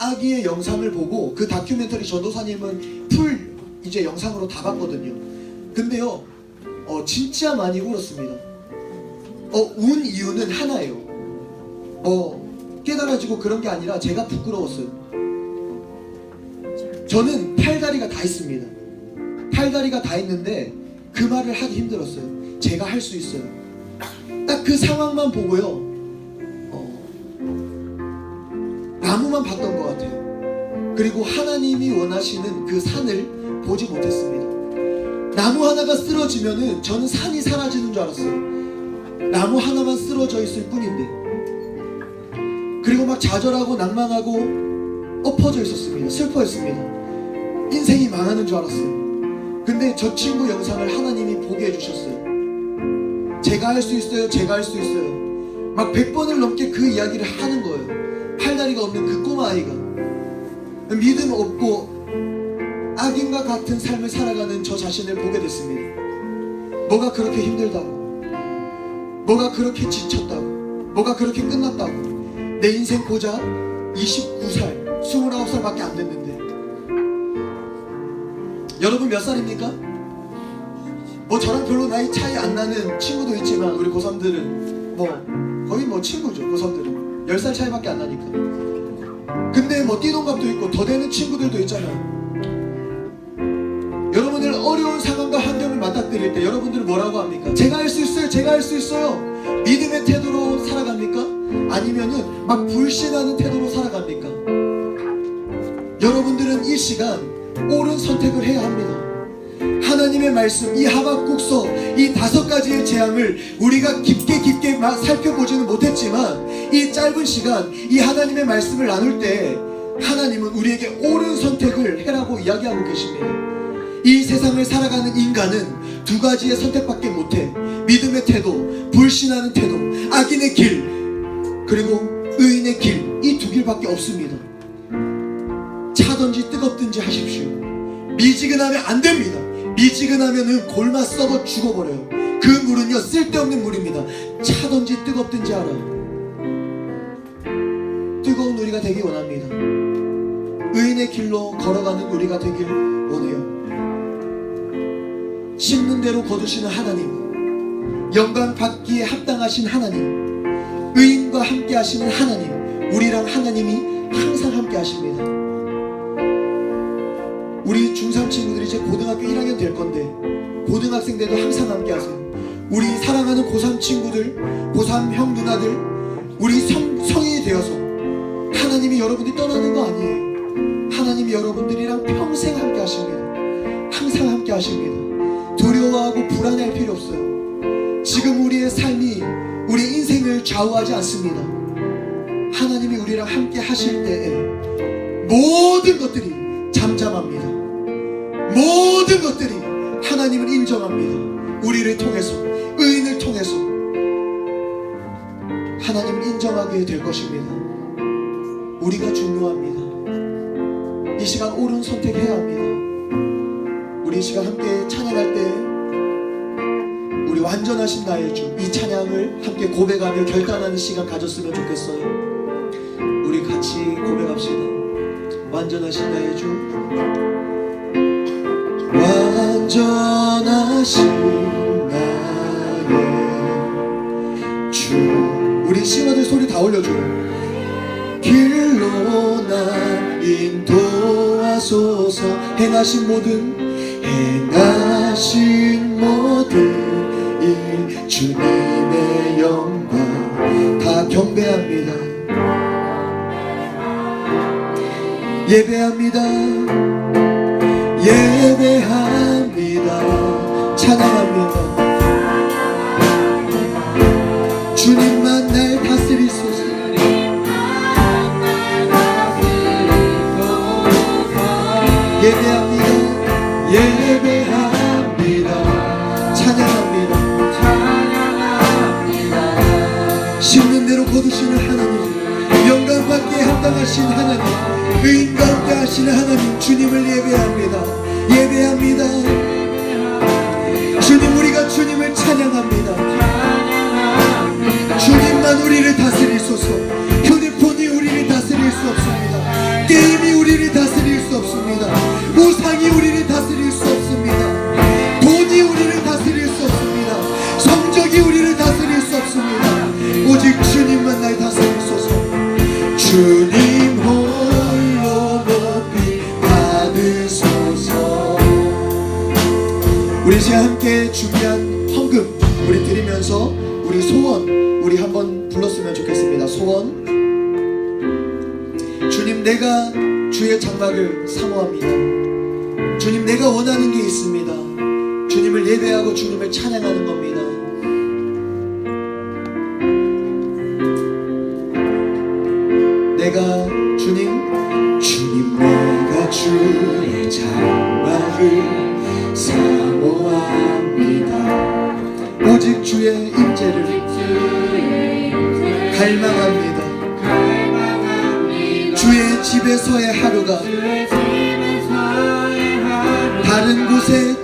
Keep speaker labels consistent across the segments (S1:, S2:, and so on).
S1: 아기의 영상을 보고 그 다큐멘터리 전도사님은 풀 이제 영상으로 다 봤거든요. 근데요, 어, 진짜 많이 울었습니다. 어, 운 이유는 하나예요. 어, 깨달아지고 그런 게 아니라 제가 부끄러웠어요. 저는 팔다리가 다 있습니다. 팔다리가 다 있는데 그 말을 하기 힘들었어요. 제가 할 수 있어요. 딱 그 상황만 보고요. 나무만 봤던 것 같아요. 그리고 하나님이 원하시는 그 산을 보지 못했습니다. 나무 하나가 쓰러지면은 저는 산이 사라지는 줄 알았어요. 나무 하나만 쓰러져 있을 뿐인데. 그리고 막 좌절하고 낭망하고 엎어져 있었습니다. 슬퍼했습니다. 인생이 망하는 줄 알았어요. 근데 저 친구 영상을 하나님이 보게 해주셨어요. 제가 할 수 있어요. 제가 할 수 있어요. 막 100번을 넘게 그 이야기를 하는 거예요. 팔다리가 없는 그 꼬마 아이가. 믿음 없고 악인과 같은 삶을 살아가는 저 자신을 보게 됐습니다. 뭐가 그렇게 힘들다고. 뭐가 그렇게 지쳤다고. 뭐가 그렇게 끝났다고. 내 인생 고작 29살, 29살밖에 안 됐는데. 여러분 몇 살입니까? 뭐 저랑 별로 나이 차이 안 나는 친구도 있지만 우리 고3들은 뭐 거의 뭐 친구죠 고3들은 10살 차이밖에 안 나니까 근데 뭐 띠동갑도 있고 더 되는 친구들도 있잖아요 여러분들 어려운 상황과 환경을 맞닥뜨릴 때 여러분들은 뭐라고 합니까? 제가 할 수 있어요 제가 할 수 있어요 믿음의 태도로 살아갑니까? 아니면은 막 불신하는 태도로 살아갑니까? 여러분들은 이 시간 옳은 선택을 해야 합니다 하나님의 말씀 이 하박국서 이 다섯 가지의 재앙을 우리가 깊게 깊게 마- 살펴보지는 못했지만 이 짧은 시간 이 하나님의 말씀을 나눌 때 하나님은 우리에게 옳은 선택을 해라고 이야기하고 계십니다. 이 세상을 살아가는 인간은 두 가지의 선택밖에 못해 믿음의 태도, 불신하는 태도, 악인의 길 그리고 의인의 길 이 두 길밖에 없습니다. 차든지 뜨겁든지 하십시오. 미지근하면 안 됩니다. 미지근하면은 골마 썩어 죽어버려요. 그 물은요 쓸데없는 물입니다. 차든지 뜨겁든지 알아요. 뜨거운 우리가 되기 원합니다. 의인의 길로 걸어가는 우리가 되길 원해요. 심는 대로 거두시는 하나님, 영광 받기에 합당하신 하나님, 의인과 함께 하시는 하나님, 우리랑 하나님이 항상 함께 하십니다. 우리 중3 친구들이 이제 고등학교 1학년 될 건데 고등학생 때도 항상 함께 하세요. 우리 사랑하는 고3 친구들, 고3 형 누나들, 우리 성, 성인이 되어서 하나님이 여러분들이 떠나는 거 아니에요. 하나님이 여러분들이랑 평생 함께 하십니다. 항상 함께 하십니다. 두려워하고 불안할 필요 없어요. 지금 우리의 삶이 우리 인생을 좌우하지 않습니다. 하나님이 우리랑 함께 하실 때에 모든 것들이 잠잠합니다. 모든 것들이 하나님을 인정합니다. 우리를 통해서, 의인을 통해서 하나님을 인정하게 될 것입니다. 우리가 중요합니다. 이 시간 옳은 선택해야 합니다. 우리 이 시간 함께 찬양할 때 우리 완전하신 나의 주 이 찬양을 함께 고백하며 결단하는 시간 가졌으면 좋겠어요. 우리 같이 고백합시다. 완전하신 나의 주. 완전하신 나의 주. 우리 심어들 소리 다 올려줘요 길로 나 인도하소서. 행하신 모든 행하신 모든 일 주님의 영광 다 경배합니다 예배합니다. 예배합니다. 찬양합니다. 주님만 날 다스리소서. 예배합니다. 예배합니다. 찬양합니다. 심는 대로 거두시는 하나님 영광 받기에 합당하신 하나님 주님을 예배합니다. 예배합니다. 주님 우리가 주님을 찬양합니다. 주님만 우리를 다스리소서 준비한 헌금 우리 드리면서 우리 소원 우리 한번 불렀으면 좋겠습니다. 소원. 주님 내가 주의 장막을 사모합니다. 주님 내가 원하는 게 있습니다. 주님을 예배하고 주님을 찬양하는 겁니다. 갈망합니다. 주의 집에서의 하루가 다른 곳에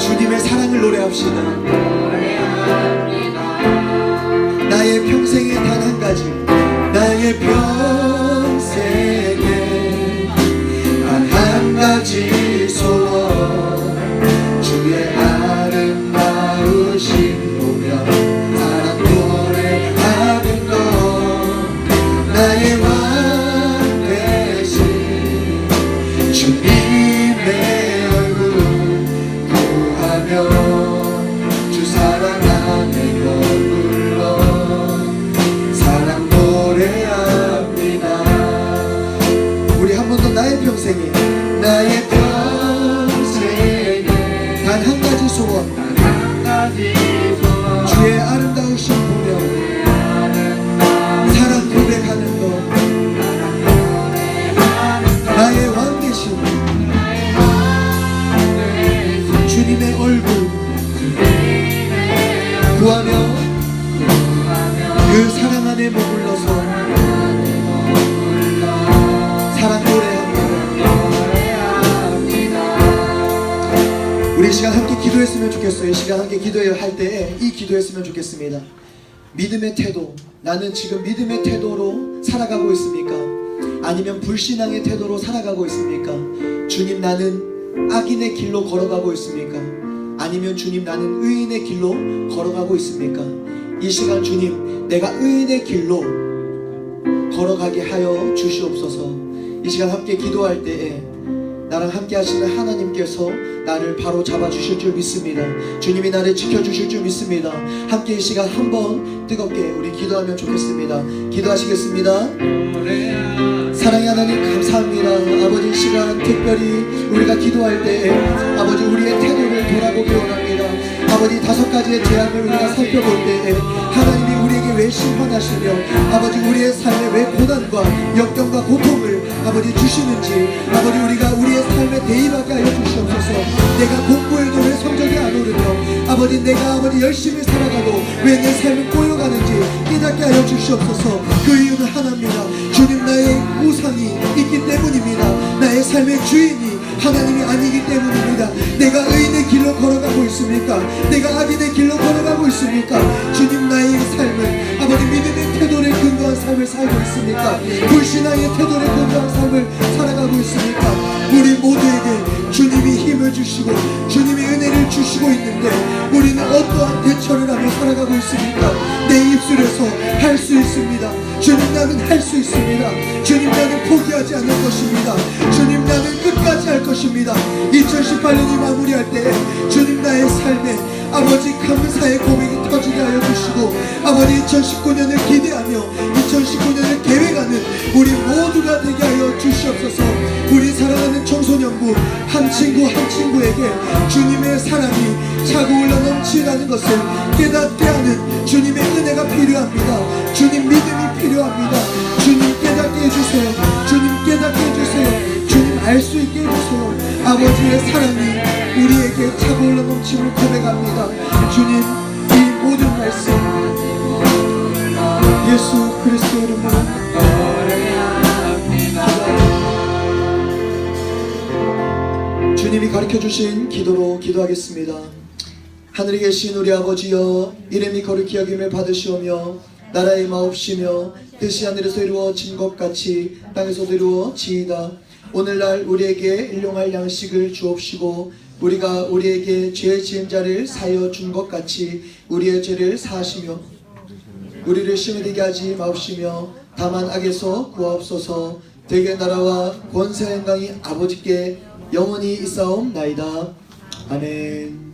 S1: 주님의 사랑을 노래합시다. 주의 아름다우신 보며 사랑 고백하는 것. 나의 왕 되신 주님의 얼굴. 구하며 그 사랑 안에 머물러서 우리 이 시간 함께 기도했으면 좋겠어요 이 시간 함께 기도할 때에 이 기도했으면 좋겠습니다 믿음의 태도 나는 지금 믿음의 태도로 살아가고 있습니까? 아니면 불신앙의 태도로 살아가고 있습니까? 주님 나는 악인의 길로 걸어가고 있습니까? 아니면 주님 나는 의인의 길로 걸어가고 있습니까? 이 시간 주님 내가 의인의 길로 걸어가게 하여 주시옵소서 이 시간 함께 기도할 때에 나랑 함께 하시는 하나님께서 나를 바로 잡아 주실 줄 믿습니다. 주님이 나를 지켜 주실 줄 믿습니다. 함께 이 시간 한번 뜨겁게 우리 기도하면 좋겠습니다. 기도하시겠습니다. 사랑의 하나님 감사합니다. 아버지 이 시간 특별히 우리가 기도할 때에 아버지 우리의 태도를 돌아보기 원합니다. 아버지 다섯 가지의 재앙을 우리가 살펴볼 때에 하나님이 우리에게 왜 심판하시며 아버지 우리의 삶에 왜 고난과 역경과 고통을 아버지 주시는지 아버지 우리가 우리의 삶에 대입하게 하여 주시옵소서. 내가 공부해도 왜 성적이 안 오르며 아버지 내가 아버지 열심히 살아가도 왜 내 삶은 꼬여가는지 깨닫게 하여 주시옵소서. 그 이유는 하나입니다. 주님 나의 우상이 있기 때문입니다. 나의 삶의 주인이 하나님이 아니기 때문입니다. 내가 의인의 길로 걸어가고 있습니까? 내가 악인의 길로 걸어가고 있습니까? 주님 나의 삶을 아버지 믿음의 태도를 근거한 삶을 살고 있습니까? 불신앙의 태도를 근거한 삶을 살아가고 있습니까? 우리 모두에게 주님이 힘을 주시고 주님이 은혜를 주시고 있는데 삶에 아버지 감사의 고백이 터지게 하여 주시고 아버지 2019년을 기대하며 2019년을 계획하는 우리 모두가 되게 하여 주시옵소서. 우리 사랑하는 청소년부 한 친구 한 친구에게 주님의 사랑이 차고 올라 넘치라는 것을 깨닫게 하는 주님의 은혜가 필요합니다 주님이 가르쳐 주신 기도로 기도하겠습니다. 하늘에 계신 우리 아버지여 이름이 거룩히 여김을 받으시오며 나라의 마옵시며 뜻이 하늘에서 이루어진 것 같이 땅에서도 이루어지이다. 오늘날 우리에게 일용할 양식을 주옵시고 우리가 우리에게 죄 지은 자를 사여 준 것 같이 우리의 죄를 사하시며 우리를 시험에 들게 하지 마옵시며 다만 악에서 구하옵소서. 대개 나라와 권세 영광이 아버지께 영원히 있사옵나이다. 아멘